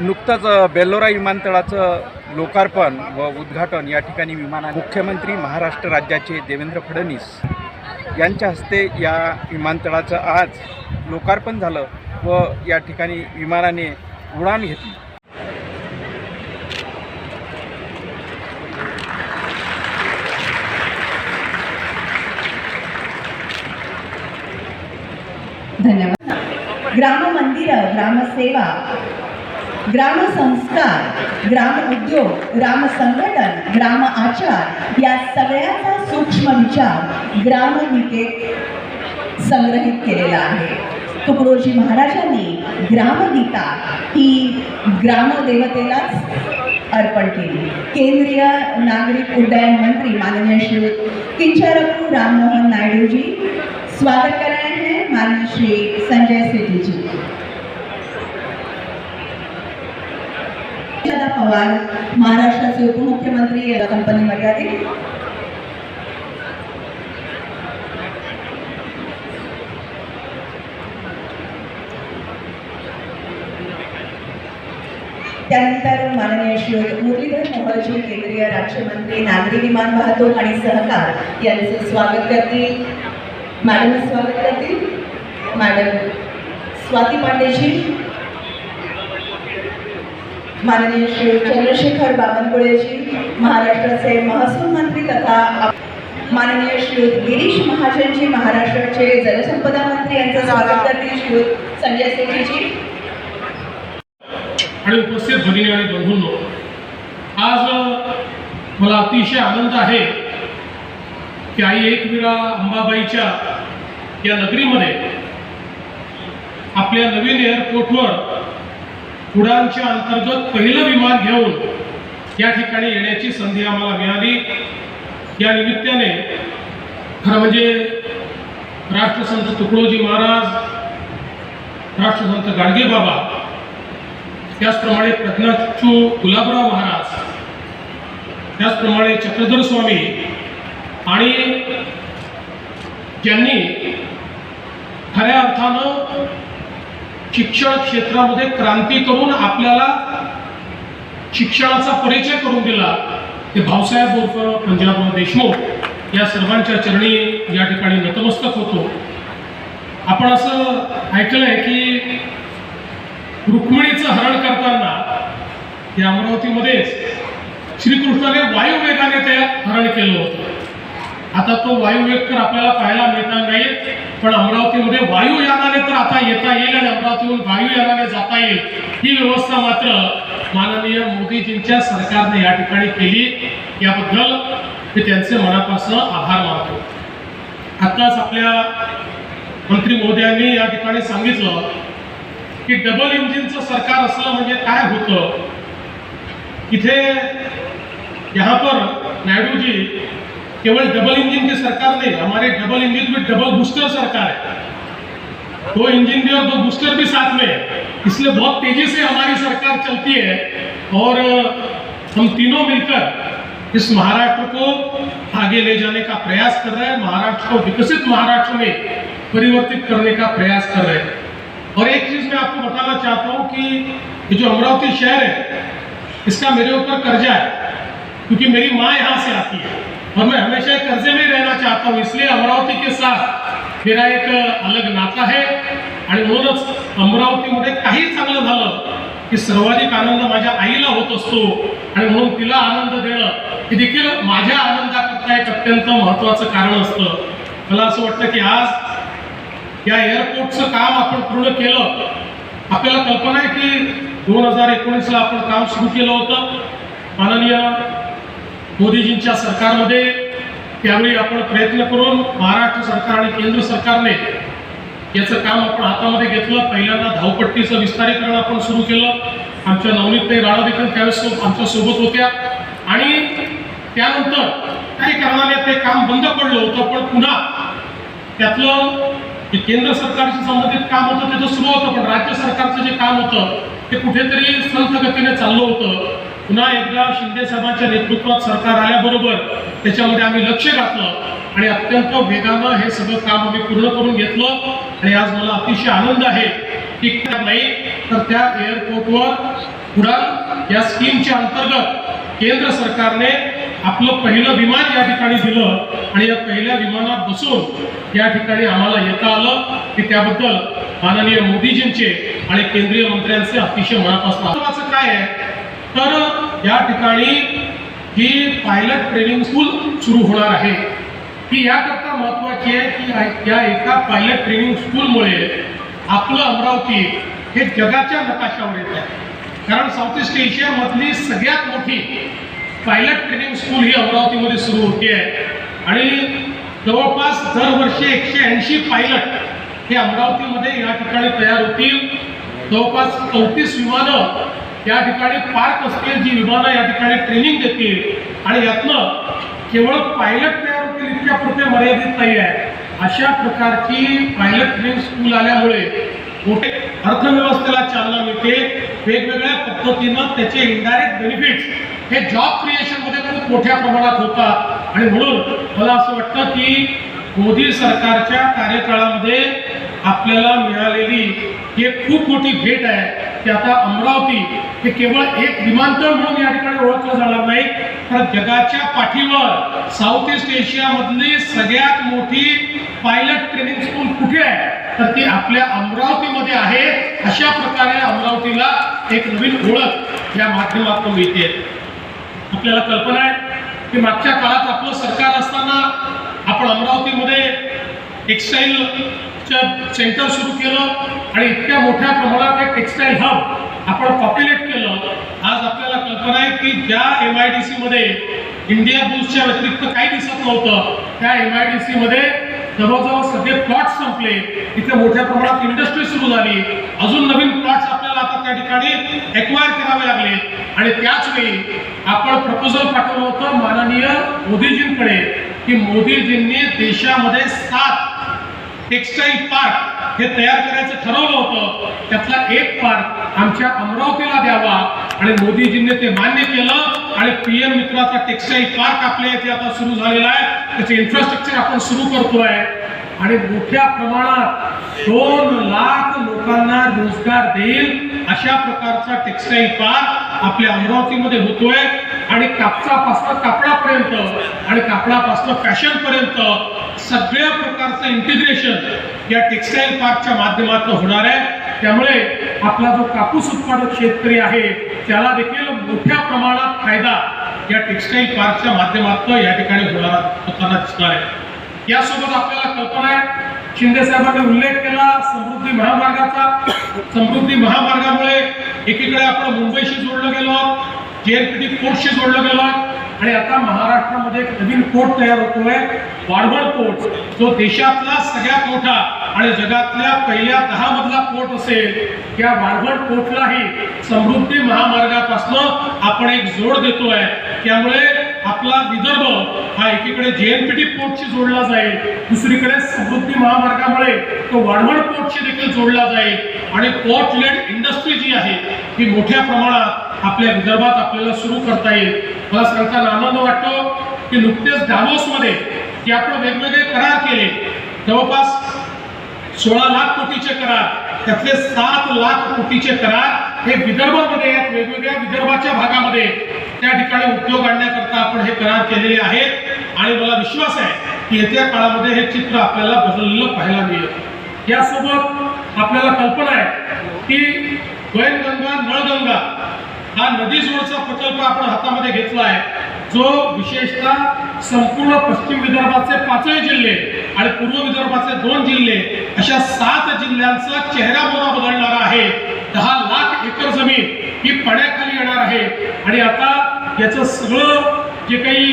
नुकतंच बेल्लोरा विमानतळाचं लोकार्पण व उद्घाटन या ठिकाणी विमाना मुख्यमंत्री महाराष्ट्र राज्याचे देवेंद्र फडणवीस यांच्या हस्ते या विमानतळाचं आज लोकार्पण झालं व या ठिकाणी विमानाने उडान घेतली. धन्यवाद. ग्राम मंदिर ग्रामसेवा ग्राम संस्कार ग्राम उद्योग ग्राम संघटन ग्राम आचार या सगळ्याचा सूक्ष्म विचार ग्रामगीतेत संग्रहित केलेला आहे. तुकडोजी महाराजांनी ग्रामगीता ही ग्रामदेवतेलाच अर्पण केली. केंद्रीय नागरिक उड्डयन मंत्री माननीय श्री किंचरपू राममोहन नायडूजी स्वागत कर रहे हैं माननीय श्री संजय सिंह जी दादा पवार महाराष्ट्राचे उपमुख्यमंत्री कंपनी मर्यादित त्यानंतर माननीय श्री मुरलीधर मोहोळजी केंद्रीय राज्यमंत्री नागरी विमान वाहतूक आणि सहकार यांचे स्वागत करतील. मॅडम स्वागत करतील. मॅडम स्वाती पांडेजी. माननीय श्री चंद्रशेखर बावनकुळेजी महाराष्ट्राचे महसूल मंत्री तथा माननीय श्री गिरीश महाजनजी महाराष्ट्राचे जलसंपदा मंत्री यांचं स्वागत करतील श्री संजय सेठीजी आणि उपस्थित भगिनी आणि बंधूंनो आज मला अतिशय आनंद आहे की आई एकविरा अंबाबाईच्या या नगरीमध्ये आपल्या नवीन एअरपोर्टवर उडानच्या अंतर्गत पहिलं विमान घेऊन या ठिकाणी येण्याची संधी आम्हाला मिळाली. या निमित्ताने खरं म्हणजे राष्ट्रसंत तुकडोजी महाराज राष्ट्रसंत गाडगे बाबा त्याचप्रमाणे प्रज्ञाचू गुलाबराव महाराज त्याचप्रमाणे चक्रधर स्वामी आणि ज्यांनी खऱ्या अर्थानं शिक्षण क्षेत्रामध्ये क्रांती करून आपल्याला शिक्षणाचा परिचय करून दिला. ते भाऊसाहेब उर्फ पंजाबराव देशमुख या सर्वांच्या चरणी या ठिकाणी नतमस्तक होतो. आपण असं ऐकलंय की रुक्मिणीचं हरण करताना या अमरावतीमध्येच श्रीकृष्णाने वायुवेगाने ते हरण केलं होतं. आता तो वायुवेग तर आपल्याला पाहायला मिळणार नाही पण अमरावतीमध्ये वायुयानाने तर आता येता येईल आणि अमरावतीहून वायुयानाने जाता येईल. ही व्यवस्था मात्र माननीय मोदीजींच्या सरकारने या ठिकाणी केली. याबद्दल मी त्यांचे मनापासून आभार मानतो. आत्ताच आपल्या मंत्री महोदयांनी या ठिकाणी सांगितलं की डबल इंजिनचं सरकार असलं म्हणजे काय होतं? इथे यहाँ पर नायडू जी केवल डबल इंजन की सरकार नहीं, हमारे डबल इंजन में डबल बूस्टर सरकार है। दो इंजन भी और दो बूस्टर भी साथ में है। इसलिए बहुत तेज़ी से हमारी सरकार चलती है और हम तीनों मिलकर इस महाराष्ट्र को आगे ले जाने का प्रयास कर रहे हैं, महाराष्ट्र को विकसित महाराष्ट्र में परिवर्तित करने का प्रयास कर रहे हैं। और एक चीज़ मैं आपको बताना चाहता हूँ कि ये जो अमरावती शहर है, इसका मेरे ऊपर कर्जा है, क्योंकि मेरी माँ यहाँ से आती है। और मैं हमेशा कर्जे में रहना चाहता हूँ इसलिए अमरावती के साथ मेरा एक अलग नाता है। आणि म्हणूनच अमरावतीमध्ये काही चांगलं झालं की सर्वाधिक आनंद माझ्या आईला होत असतो. आणि म्हणून तिला आनंद देणं हे देखील माझ्या आनंदाकरता एक अत्यंत महत्त्वाचं कारण असतं. मला असं वाटतं की आज या एअरपोर्टचं काम आपण पूर्ण केलं. आपल्याला कल्पना आहे की दोन हजार एकोणीसला आपण काम सुरू केलं होतं. माननीय मोदीजींच्या सरकारमध्ये त्यावेळी आपण प्रयत्न करून महाराष्ट्र सरकार आणि केंद्र सरकारने याचं काम आपण हातामध्ये घेतलं. पहिल्यांदा धावपट्टीचं विस्तारीकरण आपण सुरू केलं. आमच्या नवनीतताई राणा देखील त्यावेळेस आमच्यासोबत आमच्यासोबत होत्या. आणि त्यानंतर काही कारणाने ते काम बंद पडलं होतं पण पुन्हा त्यातलं जे केंद्र सरकारशी संबंधित काम होतं त्याचं सुरू होतं पण राज्य सरकारचं जे काम होतं ते कुठेतरी संथ गतीने चाललं होतं. पुन्हा एकदा शिंदे साहेबांच्या नेतृत्वात सरकार आल्याबरोबर त्याच्यामध्ये आम्ही लक्ष घातलं आणि अत्यंत वेगानं हे सगळं काम आम्ही पूर्ण करून घेतलं. आणि आज मला अतिशय आनंद आहे की नाही तर त्या एअरपोर्टवर उडान या स्कीमच्या अंतर्गत केंद्र सरकारने आपलं पहिलं विमान या ठिकाणी दिलं आणि या पहिल्या विमानात बसून या ठिकाणी आम्हाला येता आलं की त्याबद्दल माननीय मोदीजींचे आणि केंद्रीय मंत्र्यांचे अतिशय मनापासून काय आहे? तर या ठिकाणी ही पायलट ट्रेनिंग स्कूल सुरू होणार आहे. ही याकरता महत्वाची आहे की या एका पायलट ट्रेनिंग स्कूलमुळे आपलं अमरावती हे जगाच्या नकाशावर येत आहे. कारण साऊथ ईस्ट एशियामधली सगळ्यात मोठी पायलट ट्रेनिंग स्कूल ही अमरावतीमध्ये सुरू होते आहे. आणि जवळपास दरवर्षी एकशे ऐंशी पायलट हे अमरावतीमध्ये या ठिकाणी तयार होतील. जवळपास चौतीस विमानं या ठिकाणी पार्क असतील जी विमानं या ठिकाणी ट्रेनिंग देतील. आणि यातनं केवळ पायलट तयार होतील इतक्या पुरते मर्यादित नाही आहे. अशा प्रकारची पायलट ट्रेनिंग स्कूल आल्यामुळे मोठे अर्थव्यवस्थेला चालना मिळते. वेगवेगळ्या पद्धतीनं त्याचे इनडायरेक्ट बेनिफिट्स हे जॉब क्रिएशनमध्ये खूप मोठ्या प्रमाणात होतात. आणि म्हणून मला असं वाटतं की मोदी सरकारच्या कार्यकाळामध्ये आपल्याला मिळालेली ही एक खूप मोठी भेट आहे. की आता अमरावती हे केवळ एक विमानतळ म्हणून या ठिकाणी ओळखलं जाणार नाही तर जगाच्या पाठीवर साऊथ ईस्ट एशियामधली सगळ्यात मोठी पायलट ट्रेनिंग स्कूल कुठे आहे? तर ती आपल्या अमरावतीमध्ये आहे. अशा प्रकारे अमरावतीला एक नवीन ओळख या माध्यमातून मिळते. आपल्याला कल्पना आहे की मागच्या काळात आपलं सरकार असताना आपण अमरावतीमध्ये टेक्स्टाईल सेंटर सुरू केलं आणि इतक्या मोठ्या प्रमाणात एक टेक्स्टाईल हब आपण पॉप्युलेट केलं आज आपल्याला कल्पना आहे की ज्या एम आय डी सीमध्ये इंडिया बुल्सच्या व्यतिरिक्त काही दिसत नव्हतं त्या एम आय डी सीमध्ये जवळजवळ सगळे प्लॉट संपले. इथे मोठ्या प्रमाणात इंडस्ट्री सुरू झाली. अजून नवीन प्लॉट्स आपल्याला आता त्या ठिकाणी एक्वायर करावे लागले. आणि त्याच वेळी आपण प्रपोजल पाठवलं होतं माननीय मोदीजींकडे की मोदीजींनी देशामध्ये सात टेक्स्टाईल पार्क हे तयार करायचं ठरवलं होतं. त्यातला एक पार्क आमच्या अमरावतीला द्यावा. आणि मोदीजींनी ते मान्य केलं. आणि पी एम मित्राचा टेक्स्टाईल पार्क आपल्या इथे आता सुरू झालेला आहे. त्याचे इन्फ्रास्ट्रक्चर आपण सुरू करतोय. आणि मोठ्या प्रमाणात दोन लाख लोकांना रोजगार देईल अशा प्रकारचा टेक्स्टाईल पार्क आपल्या अमरावतीमध्ये होतोय. आणि कापसापासून कापडापर्यंत आणि कापडापासून फॅशन पर्यंत सगळ्या प्रकारचं इंटिग्रेशन या टेक्स्टाईल पार्कच्या माध्यमातून होणार आहे. त्यामुळे आपला जो कापूस उत्पादक शेतकरी आहे त्याला देखील मोठ्या प्रमाणात फायदा या टेक्स्टाईल पार्कच्या माध्यमातून या ठिकाणी होणार होताना दिसणार आहे. यासोबत आपल्याला कल्पना आहे शिंदे साहेबांनी उल्लेख केला समृद्धी महामार्गाचा. समृद्धी महामार्गामुळे एकीकडे आपण मुंबईशी जोडलं गेलो जेएनपीटी पोर्टशी जोडलं गेलं. आणि आता महाराष्ट्रामध्ये एक नवीन पोर्ट तयार होतोय वाढवण पोर्ट जो देशातला सगळ्यात मोठा आणि जगातल्या पहिल्या दहा मधला पोर्ट असेल त्या वाढवण पोर्टलाही समृद्धी महामार्गापासून आपण एक जोड देतोय. त्यामुळे आपला विदर्भ हा एकीकडे जे एनपीटी पोर्टशी जोडला जाईल. दुसरीकडे समृद्धी महामार्गामुळे तो वाढवण पोर्टशी देखील जोडला जाईल. आणि पोर्ट लेड इंडस्ट्री जी आहे ही मोठ्या प्रमाणात आपल्या विदर्भात आपल्याला सुरू करता येईल. मला सांगताना आनंद वाटतो की नुकतेच डावोसमध्ये की आपण वेगवेगळे करार केले जवळपास सोळा लाख कोटीचे करार त्यातले सात लाख कोटीचे करार हे विदर्भामध्ये आहेत वेगवेगळ्या विदर्भाच्या भागामध्ये त्या ठिकाणी उपयोग आणण्याकरता आपण हे करार केलेले आहेत. आणि मला विश्वास आहे की येत्या काळामध्ये हे चित्र आपल्याला बदललेलं पाहायला मिळेल. यासोबत आपल्याला कल्पना आहे की वैनगंगा नळगंगा हा नदी जोडचा प्रकल्प आपण हातामध्ये घेतला आहे. जो विशेषतः संपूर्ण पश्चिम विदर्भाचे पाचही जिल्हे आणि पूर्व विदर्भाचे दोन जिल्हे अशा सात जिल्ह्यांचा चेहरा मोरा बदलणारा आहे. दहा लाख एकर जमीन ही पाण्याखाली येणार आहे. आणि आता याचं सगळं जे काही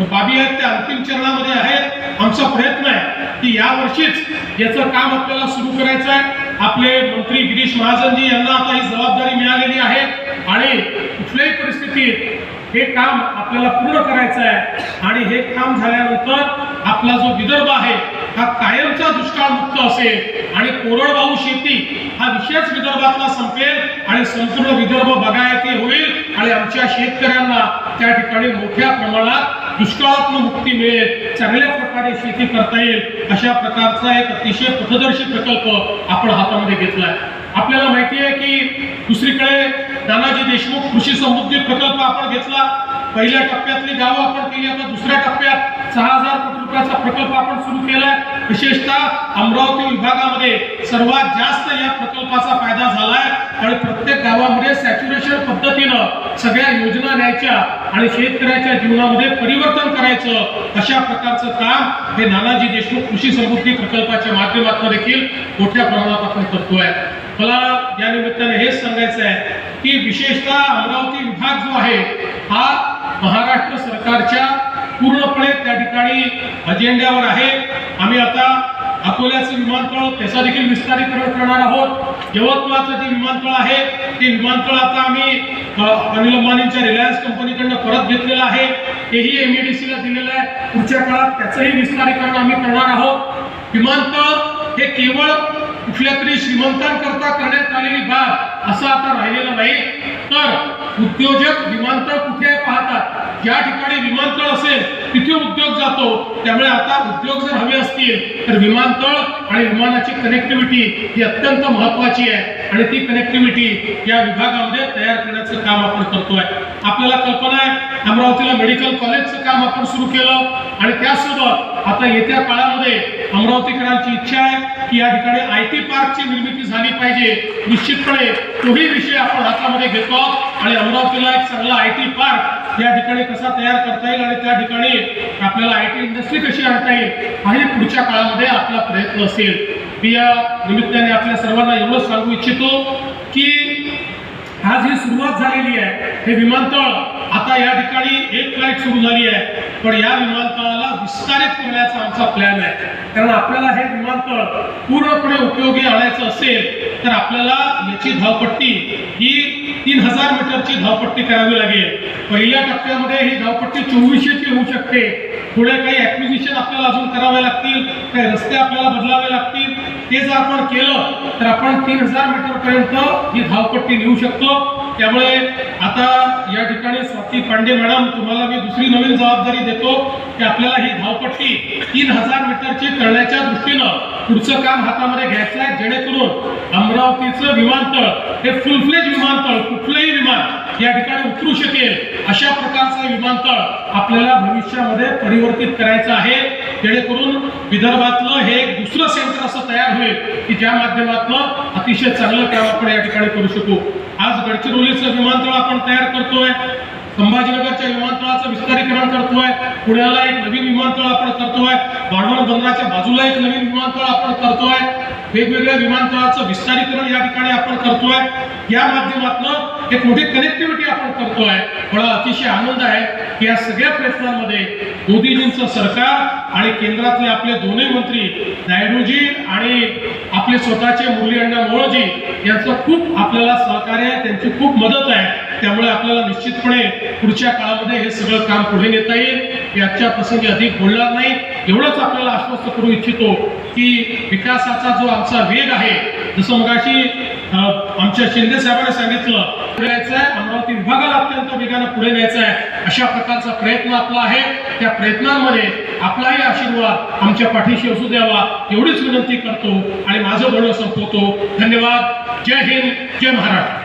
बाबी आहेत त्या अंतिम चरणामध्ये आहेत. आमचा प्रयत्न आहे की या वर्षीच याचं काम आपल्याला सुरू करायचं आहे. आपले मंत्री गिरीश महाजनजी यांना आता ही जबाबदारी मिळालेली आहे. आणि कुठल्याही परिस्थितीत हे काम आपल्याला पूर्ण करायचं आहे. आणि हे काम झाल्यानंतर आपला जो विदर्भ आहे हा कायमचा दुष्काळ मुक्त असेल आणि कोरडवाहू शेती हा विषयच विदर्भातला संपेल आणि संपूर्ण विदर्भ बागायती होईल आणि आमच्या शेतकऱ्यांना त्या ठिकाणी मोठ्या प्रमाणात दुष्काळातून मुक्ती मिळेल चांगल्या प्रकारे शेती करता येईल अशा प्रकारचा एक अतिशय पथदर्शी प्रकल्प आपण हातामध्ये घेतलाय. आपल्याला माहिती आहे की दुसरीकडे नानाजी देशमुख कृषी समृद्धी प्रकल्प आपण घेतला. पहिल्या टप्प्यातली गावं आपण केली आता दुसऱ्या टप्प्यात सहा हजार कोटी रुपयाचा प्रकल्प आपण सुरू केलाय. विशेषतः अमरावती विभागामध्ये सर्वात जास्त या प्रकल्पाचा फायदा झालाय. आणि प्रत्येक गावामध्ये सॅच्युरेशन पद्धतीनं सगळ्या योजना न्यायच्या आणि शेतकऱ्याच्या जीवनामध्ये परिवर्तन करायचं अशा प्रकारचं काम हे नानाजी देशमुख कृषी समृद्धी प्रकल्पाच्या माध्यमातून देखील मोठ्या प्रमाणात आपण करतोय. मला या निमित्ताने हेच सांगायचं आहे की विशेषतः अमरावती विभाग जो आहे हा महाराष्ट्र सरकारच्या पूर्णपणे त्या ठिकाणी अजेंड्यावर आहे. आम्ही आता अकोल्याचं विमानतळ त्याचा देखील विस्तारीकरण करणार आहोत. यवतमाळचं जे विमानतळ आहे ते विमानतळ आता आम्ही अनिल अंबानींच्या रिलायन्स कंपनीकडनं परत घेतलेलं आहे. तेही एम डी सीला दिलेलं आहे. पुढच्या काळात त्याचंही विस्तारीकरण आम्ही करणार आहोत. विमानतळ हे केवळ कुठल्या तरी श्रीमंतांकरता करण्यात आलेली बाब असं आता राहिलेलं नाही. तर उद्योजक विमानतळ कुठे या ज्या ठिकाणी विमानतळ असेल तिथे उद्योग जातो त्यामुळे आता उद्योग जर हवे असतील तर विमानतळ आणि विमानाची कनेक्टिव्हिटी ही अत्यंत महत्वाची आहे. आणि ती कनेक्टिव्हिटी या विभागामध्ये तयार करण्याचं काम आपण करतोय. आपल्याला कल्पना आहे अमरावतीला मेडिकल कॉलेजचं काम आपण सुरू केलं. आणि त्यासोबत आता येत्या काळामध्ये अमरावतीकरांची इच्छा आहे की या ठिकाणी आय टी पार्कची निर्मिती झाली पाहिजे. निश्चितपणे तोही विषय आपण हातामध्ये घेतो. आणि अमरावतीला एक चांगला आय टी पार्क या ठिकाणी कसा तयार करता येईल आणि त्या ठिकाणी आपल्याला आय टी इंडस्ट्री कशी आणता येईल हाही पुढच्या काळामध्ये आपला प्रयत्न असेल. मी या निमित्ताने आपल्या सर्वांना एवढं सांगू इच्छितो की आज ही सुरुवात झालेली आहे. हे विमानतळ आता या ठिकाणी एक फ्लाईट सुरू झाली आहे. पण या विमानतळाला विस्तारित करण्याचा आमचा प्लॅन आहे. कारण आपल्याला हे विमानतळ पूर्णपणे उपयोगी आणायचं असेल तर आपल्याला याची धावपट्टी ही तीन हजार मीटरची धावपट्टी करावी लागेल. पहिल्या टप्प्यामध्ये ही धावपट्टी चोवीसशेची होऊ शकते. पुढे काही ॲक्विजिशन आपल्याला अजून करावे लागतील काही रस्ते आपल्याला बदलावे लागतील. ते जर आपण केलं तर आपण तीन हजार मीटरपर्यंत ही धावपट्टी नेऊ शकतो. त्यामुळे आता या ठिकाणी स्वाती पांडे मॅडम तुम्हाला मी दुसरी नवीन जबाबदारी देतो की आपल्याला ही धावपट्टी तीन हजार मीटरची करण्याच्या दृष्टीनं पुढचं काम हातामध्ये घ्यायचं आहे जेणेकरून अमरावतीचं विमानतळ हे फुलफ्लेज विमानतळ कुठलंही विमान या ठिकाणी उतरू शकेल अशा प्रकारचं विमानतळ आपल्याला भविष्यामध्ये परिवर्तित करायचं आहे. जेणेकरून विदर्भातलं हे एक दुसरं सेंटर असं तयार होईल की ज्या माध्यमातून अतिशय चांगलं काम आपण या ठिकाणी करू शकू. आज गडचिरोलीचं विमानतळ आपण तयार करतोय. संभाजीनगरच्या विमानतळाचं विस्तारीकरण करतोय. पुण्याला एक नवीन विमानतळ आपण करतोय. वाढवण बंदराच्या बाजूला एक नवीन विमानतळ आपण करतोय. वेगवेगळ्या विमानतळाचं विस्तारीकरण या ठिकाणी आपण करतोय. या माध्यमातून एक मोठी कनेक्टिव्हिटी आपण करतोय. मला अतिशय आनंद आहे की या सगळ्या प्रयत्नांमध्ये मोदीजींचं सरकार आणि केंद्रातले आपले दोन्ही मंत्री नायडूजी आणि आपले स्वतःचे मुरली अण्णा मोळजी यांचं खूप आपल्याला सहकार्य आहे त्यांची खूप मदत आहे. त्यामुळे आपल्याला निश्चितपणे पुढच्या काळामध्ये हे सगळं काम पुढे नेता येईल. मी आजच्या प्रसंगी अधिक बोलणार नाही. एवढंच आपल्याला आश्वस्त करू इच्छितो की विकासाचा जो आमचा वेग आहे जसं मगाशी आमच्या शिंदे साहेबांनी सांगितलं पुढे आहे अमरावती विभागाला अत्यंत वेगानं पुढे न्यायचं आहे. अशा प्रकारचा प्रयत्न आपला आहे. त्या प्रयत्नांमध्ये आपलाही आशीर्वाद आमच्या पाठीशी असू द्यावा एवढीच विनंती करतो आणि माझं बोलणं संपवतो. धन्यवाद. जय हिंद. जय महाराष्ट्र.